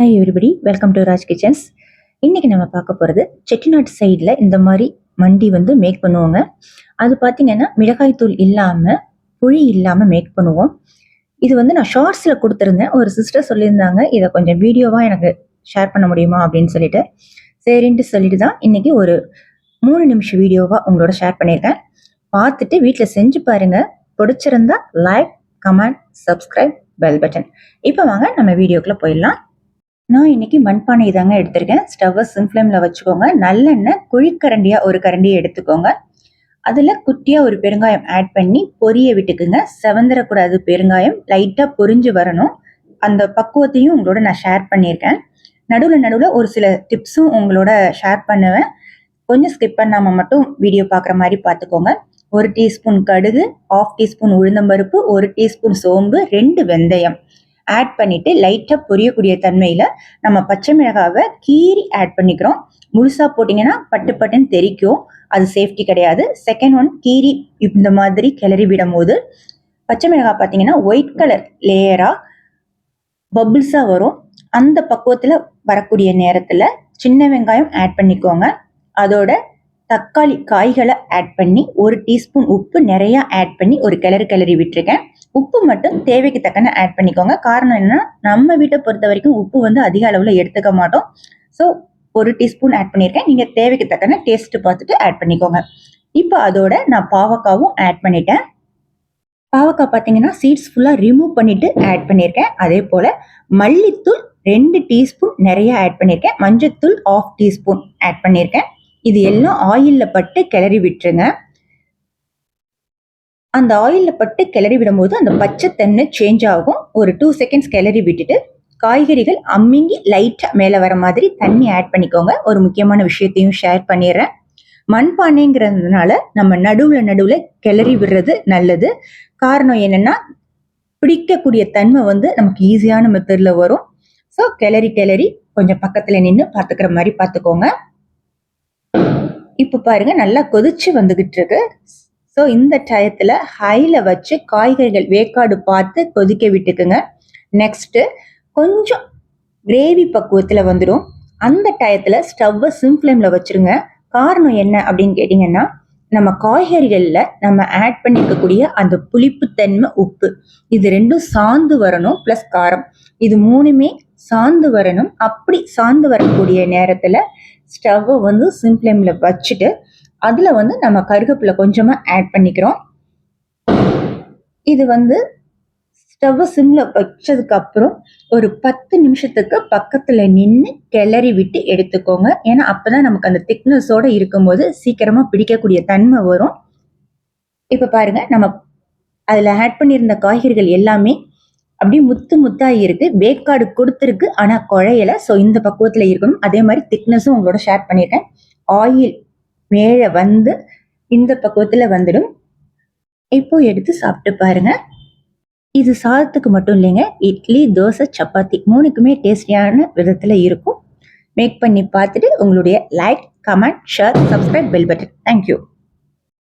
Hi everybody welcome to Raj kitchens இன்றைக்கி நம்ம பார்க்க போகிறது செட்டிநாட்டு சைடில் இந்த மாதிரி மண்டி வந்து மேக் பண்ணுவோங்க. அது பார்த்தீங்கன்னா மிளகாய் தூள் இல்லாமல் புளி இல்லாமல் மேக் பண்ணுவோம். இது வந்து நான் ஷார்ட்ஸில் கொடுத்துருந்தேன். ஒரு சிஸ்டர் சொல்லியிருந்தாங்க இதை கொஞ்சம் வீடியோவாக எனக்கு ஷேர் பண்ண முடியுமா? அப்படின்னு சொல்லிட்டு. சரின்ட்டு சொல்லிட்டு தான் இன்றைக்கி ஒரு மூணு நிமிஷம் வீடியோவாக உங்களோட ஷேர் பண்ணியிருக்கேன். பார்த்துட்டு வீட்டில் செஞ்சு பாருங்கள் பிடிச்சிருந்தா like comment subscribe bell button இப்போ வாங்க நம்ம வீடியோக்குள்ளே போயிடலாம். நான் இன்னைக்கு மண்பானை தாங்க எடுத்திருக்கேன். ஸ்டவ்வை சிம் ஃப்ளேமில் வச்சுக்கோங்க. நல்லெண்ணெய் குழிக்கரண்டியாக ஒரு கரண்டியை எடுத்துக்கோங்க. அதில் குட்டியாக ஒரு பெருங்காயம் ஆட் பண்ணி பொரிய விட்டுக்குங்க. செவந்துடக்கூடாது பெருங்காயம். லைட்டாக பொரிஞ்சு வரணும். அந்த பக்குவத்தையும் உங்களோட நான் ஷேர் பண்ணியிருக்கேன். நடுவில் நடுவில் ஒரு சில டிப்ஸும் உங்களோட ஷேர் பண்ணுவேன். கொஞ்சம் ஸ்கிப் பண்ணாமல் மட்டும் வீடியோ பார்க்குற மாதிரி பார்த்துக்கோங்க. ஒரு டீஸ்பூன் கடுகு ஆஃப் டீஸ்பூன் உளுந்தம்பருப்பு ஒரு டீஸ்பூன் சோம்பு ரெண்டு வெந்தயம். ஆட் பண்ணிட்டு லைட்டாக பொரியக்கூடிய தன்மையில் நம்ம பச்சை மிளகாவை கீறி ஆட் பண்ணிக்கிறோம். முழுசாக போட்டிங்கன்னா பட்டு பட்டுன்னு தெரிக்கும். அது சேஃப்டி கிடையாது. செகண்ட் ஒன் கீரி இந்த மாதிரி கிளறி விடும் போது பச்சை மிளகாய் பார்த்தீங்கன்னா ஒயிட் கலர் லேயராக பபுள்ஸாக வரும். அந்த பக்குவத்தில் வரக்கூடிய நேரத்தில் சின்ன வெங்காயம் ஆட் பண்ணிக்கோங்க. அதோட தக்காளி காய்களை ஆட் பண்ணி ஒரு டீஸ்பூன் உப்பு நிறையா ஆட் பண்ணி ஒரு கிளறு கிளறி விட்டுருக்கேன். உப்பு மட்டும் தேவைக்கு தக்கன ஆட் பண்ணிக்கோங்க. காரணம் என்னன்னா நம்ம வீட்டை பொறுத்த வரைக்கும் உப்பு வந்து அதிக அளவில் எடுத்துக்க மாட்டோம். ஸோ ஒரு டீஸ்பூன் ஆட் பண்ணியிருக்கேன் நீங்கள் தேவைக்கு தக்கன டேஸ்ட்டு பார்த்துட்டு ஆட் பண்ணிக்கோங்க. இப்போ அதோட நான் பாவக்காவும் ஆட் பண்ணிட்டேன். பாவக்காய் பார்த்தீங்கன்னா சீட்ஸ் ஃபுல்லாக ரிமூவ் பண்ணிட்டு ஆட் பண்ணியிருக்கேன் அதே போல் மல்லித்தூள் ரெண்டு டீஸ்பூன் நிறைய ஆட் பண்ணியிருக்கேன் மஞ்சத்தூள் ஆஃப் டீஸ்பூன் ஆட் பண்ணியிருக்கேன் இது எல்லாம் ஆயிலில் பட்டு கிளறி விட்டுருங்க. அந்த ஆயிலில் பட்டு கிளறி விடும்போது அந்த பச்சை தண்ணி சேஞ்ச் ஆகும். ஒரு டூ செகண்ட்ஸ் கிளறி விட்டுட்டு காய்கறிகள் அம்மிங்கி லைட்டாக மேலே வர மாதிரி தண்ணி ஆட் பண்ணிக்கோங்க. ஒரு முக்கியமான விஷயத்தையும் ஷேர் பண்ணிடுறேன். மண்பானைங்கிறதுனால நம்ம நடுவில் நடுவில் கிளறி விடுறது நல்லது. காரணம் என்னென்னா பிடிக்கக்கூடிய தன்மை வந்து நமக்கு ஈஸியான மெத்தடில் வரும். ஸோ கிளறி கிளறி கொஞ்சம் பக்கத்தில் நின்று பார்த்துக்கிற மாதிரி பார்த்துக்கோங்க. இப்போ பாருங்க நல்லா கொதிச்சு வந்துகிட்டு இருக்கு ஸோ இந்த டயத்தில் ஹையில் வச்சு காய்கறிகள் வேக்காடு பார்த்து கொதிக்க விட்டுக்குங்க. நெக்ஸ்ட்டு கொஞ்சம் கிரேவி பக்குவத்தில் வந்துடும் அந்த டயத்தில் ஸ்டவ்வை சிம் ஃப்ளேமில் வச்சுருங்க. காரணம் என்ன அப்படின்னு கேட்டிங்கன்னா நம்ம காய்கறிகளில் நம்ம ஆட் பண்ணிக்கக்கூடிய அந்த புளிப்புத்தன்மை உப்பு. இது ரெண்டும் சாந்து வரணும் ப்ளஸ் காரம். இது மூணுமே சாந்து வரணும். அப்படி சாந்து வரக்கூடிய நேரத்தில் ஸ்டவ்வை வந்து சிம் ஃப்ளேமில் வச்சுட்டு அதில் வந்து நம்ம கருகப்பில் கொஞ்சமாக ஆட் பண்ணிக்கிறோம். இது வந்து ஸ்டவ்வை சிம்மில் வச்சதுக்கப்புறம் ஒரு பத்து நிமிஷத்துக்கு பக்கத்தில் நின்று கிளறி விட்டு எடுத்துக்கோங்க. ஏன்னா அப்போ தான் நமக்கு அந்த திக்னஸோடு இருக்கும்போது சீக்கிரமாக பிடிக்கக்கூடிய தன்மை வரும். இப்போ பாருங்கள் நம்ம அதில் ஆட் பண்ணியிருந்த காய்கறிகள் எல்லாமே அப்படியே முத்து முத்தாக இருக்கு. வேக்காடு கொடுத்துருக்கு. ஆனால் குழையில. ஸோ இந்த பக்குவத்தில் இருக்கணும். அதே மாதிரி திக்னஸும் உங்களோட ஷேர் பண்ணியிருக்கேன் ஆயில் மேலே வந்து இந்த பக்குவத்தில் வந்துடும். இப்போ எடுத்து சாப்பிட்டு பாருங்க. இது சாதத்துக்கு மட்டும் இல்லைங்க. இட்லி தோசை சப்பாத்தி மூணுக்குமே டேஸ்டியான விதத்தில் இருக்கும். மேக் பண்ணி பார்த்துட்டு உங்களுடைய like comment share subscribe bell button thank you